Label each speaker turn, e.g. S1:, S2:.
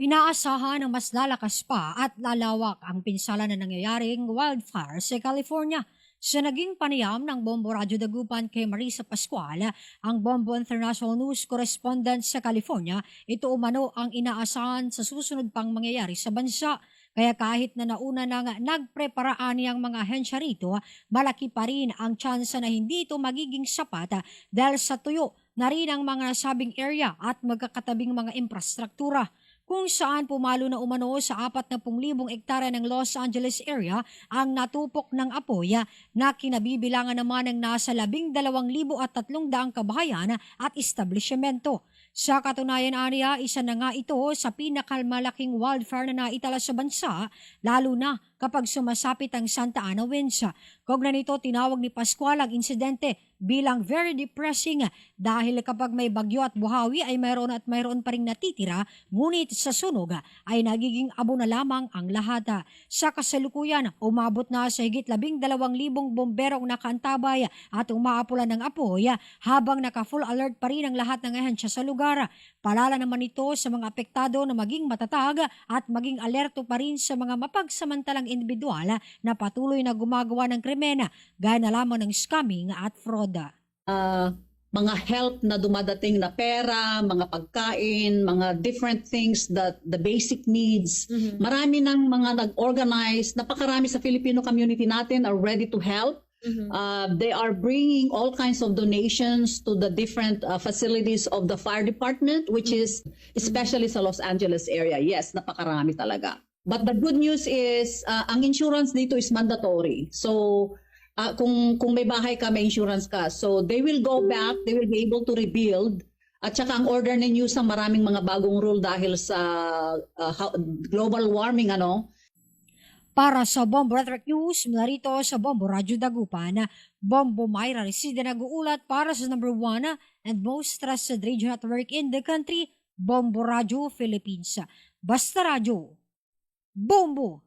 S1: Inaasahan na mas lalakas pa at lalawak ang pinsala na nangyayaring wildfire sa California. Sa naging panayam ng Bombo Radyo Dagupan kay Marisa Pascual, ang Bombo International News Correspondent sa California, ito umano ang inaasahan sa susunod pang mangyayari sa bansa. Kaya kahit na nauna nang nagpreparaan niyang mga ahensya rito, malaki pa rin ang tsansa na hindi ito magiging sapat dahil sa tuyo na rin ang mga nasabing area at magkakatabing mga infrastruktura kung saan pumalo na umano sa 40,000 ektarya ng Los Angeles area ang natupok ng apoy na kinabibilangan naman ng nasa 12,300 kabahayan at establishmento. Sa katunayan aniya, isa na nga ito sa pinakamalaking wildfire na naitala sa bansa, lalo na kapag sumasapit ang Santa Ana winds. Kogna nito, tinawag ni Pascual ang insidente bilang very depressing dahil kapag may bagyo at buhawi ay mayroon at mayroon pa rin natitira, ngunit sa sunog ay nagiging abo na lamang ang lahat. Sa kasalukuyan, umabot na sa higit labing dalawang libong bomberong nakaantabay at umaapula ng apoy habang naka-full alert pa rin ang lahat ng ahensya sa lugar. Palala naman ito sa mga apektado na maging matatag at maging alerto pa rin sa mga mapagsamantalang individual na patuloy na gumagawa ng krimen gaya na lamang ng scamming at fraud.
S2: uh, mga help na dumadating na pera, mga pagkain, mga different things that the basic needs. Marami ng mga nag-organize, napakarami sa Filipino community natin are ready to help. Uh, they are bringing all kinds of donations to the different uh, facilities of the fire department, which is especially sa Los Angeles area. Yes, napakarami talaga. But the good news is, uh, ang insurance dito is mandatory. So, Ah, kung kung may bahay ka, may insurance ka. So they will go back, they will be able to rebuild. At saka ang order ni News ang maraming mga bagong rule dahil sa ah, how- global warming ano.
S1: Para sa Bombo Network News, mula rito sa Bombo Radyo Dagupan, Bombo Myra Resida nag-uulat para sa number one and most trusted radio network in the country, Bombo Radyo Philippines. Basta Radyo, Bombo